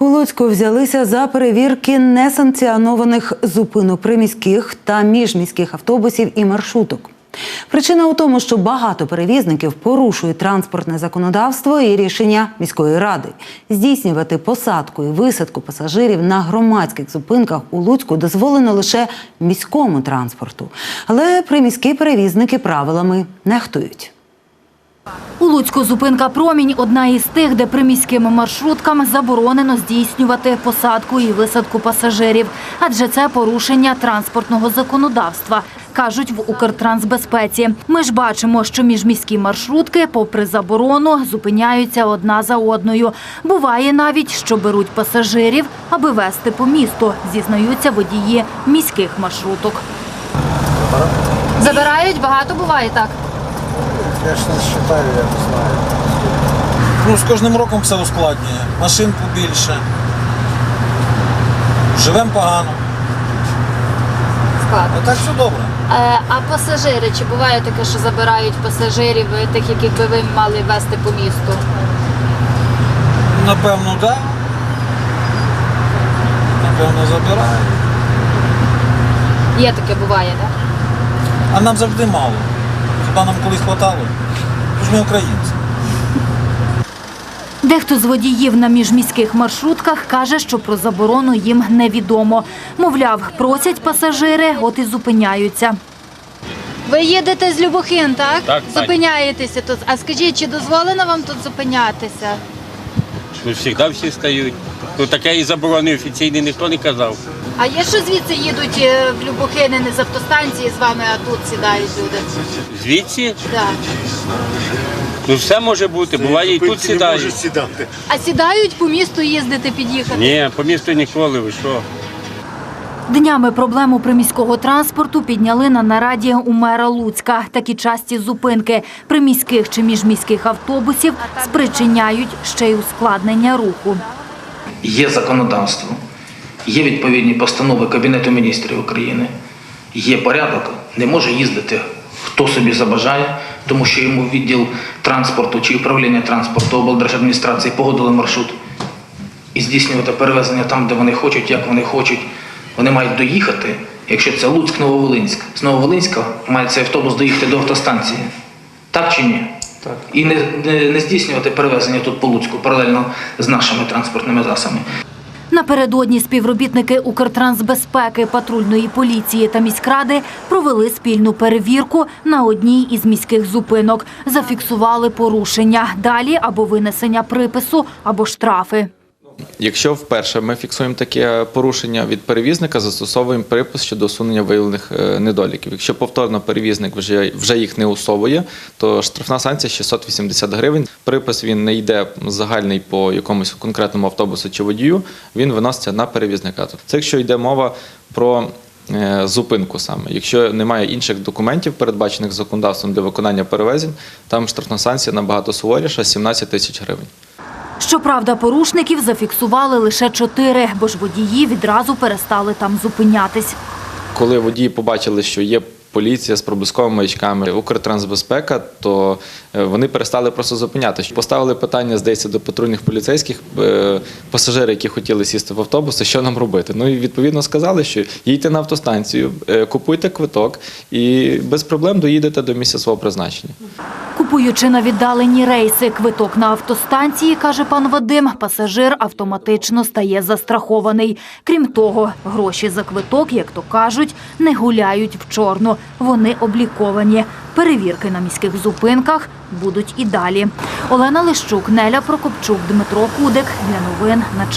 У Луцьку взялися за перевірки несанкціонованих зупинок приміських та міжміських автобусів і маршруток. Причина у тому, що багато перевізників порушують транспортне законодавство і рішення міської ради. Здійснювати посадку і висадку пасажирів на громадських зупинках у Луцьку дозволено лише міському транспорту. Але приміські перевізники правилами нехтують. У Луцьку зупинка «Промінь» – одна із тих, де приміським маршруткам заборонено здійснювати посадку і висадку пасажирів. Адже це порушення транспортного законодавства, кажуть в Укртрансбезпеці. Ми ж бачимо, що міжміські маршрутки, попри заборону, зупиняються одна за одною. Буває навіть, що беруть пасажирів, аби везти по місту, зізнаються водії міських маршруток. Забирають, багато буває так. Я ж не вважаю, я не знаю. Ну, з кожним роком все ускладнює. Машин побільше. Живемо погано. Складно. А так все добре. Е, А пасажири, чи буває таке, що забирають пасажирів, е, тих, яких би ви мали вести по місту? Напевно, так. Да. Напевно, забирають. Є таке, буває, так? А нам завжди мало. Хіба нам колись хватало? Ми ми українці. Дехто з водіїв на міжміських маршрутках каже, що про заборону їм невідомо. Мовляв, просять пасажири, от і зупиняються. Ви їдете з Любохин, так? Так, так. Зупиняєтеся тут. А скажіть, чи дозволено вам тут зупинятися? Ну, завжди всі стають. Ну, таке і заборони офіційні ніхто не казав. А є що звідси їдуть е, в Любохини не з автостанції з вами, а тут сідають люди? Звідси, Так. ну все може бути, буває і тут сідають. А сідають по місту їздити, під'їхати? Ні, по місту ніколи, ви що? Днями проблему приміського транспорту підняли на нараді у мера Луцька. Такі часті зупинки приміських чи міжміських автобусів спричиняють ще й ускладнення руху. Є законодавство, є відповідні постанови Кабінету міністрів України, є порядок, не може їздити хто собі забажає, тому що йому відділ транспорту чи управління транспорту облдержадміністрації погодили маршрут і здійснювати перевезення там, де вони хочуть, як вони хочуть. Вони мають доїхати, якщо це Луцьк, Нововолинськ. З Нововолинська має цей автобус доїхати до автостанції. Так чи ні? Так. І не, не, не здійснювати перевезення тут по Луцьку паралельно з нашими транспортними засобами. Напередодні співробітники Укртрансбезпеки, патрульної поліції та міськради провели спільну перевірку на одній із міських зупинок. Зафіксували порушення. Далі або винесення припису, або штрафи. Якщо вперше ми фіксуємо таке порушення від перевізника, застосовуємо припис щодо усунення виявлених е, недоліків. Якщо повторно перевізник вже, вже їх не усовує, то штрафна санкція 680 гривень. Припис він не йде загальний по якомусь конкретному автобусу чи водію, він виноситься на перевізника. Це якщо йде мова про е, зупинку саме. Якщо немає інших документів, передбачених законодавством для виконання перевезень, там штрафна санкція набагато суворіша 17 тисяч гривень. Щоправда, порушників зафіксували лише чотири, бо ж водії відразу перестали там зупинятись. Коли водії побачили, що є поліція з проблисковими маячками, Укртрансбезпека, то е, вони перестали просто зупинятися. Поставили питання, здається, до патрульних поліцейських е, пасажири, які хотіли сісти в автобус, що нам робити. Ну і відповідно сказали, що їдьте на автостанцію, е, купуйте квиток і без проблем доїдете до місця свого призначення. Купуючи на віддалені рейси квиток на автостанції, каже пан Вадим, пасажир автоматично стає застрахований. Крім того, гроші за квиток, як то кажуть, не гуляють в чорну. Вони обліковані. Перевірки на міських зупинках будуть і далі. Олена Лищук, Неля Прокопчук, Дмитро Кудик. Для новин на час.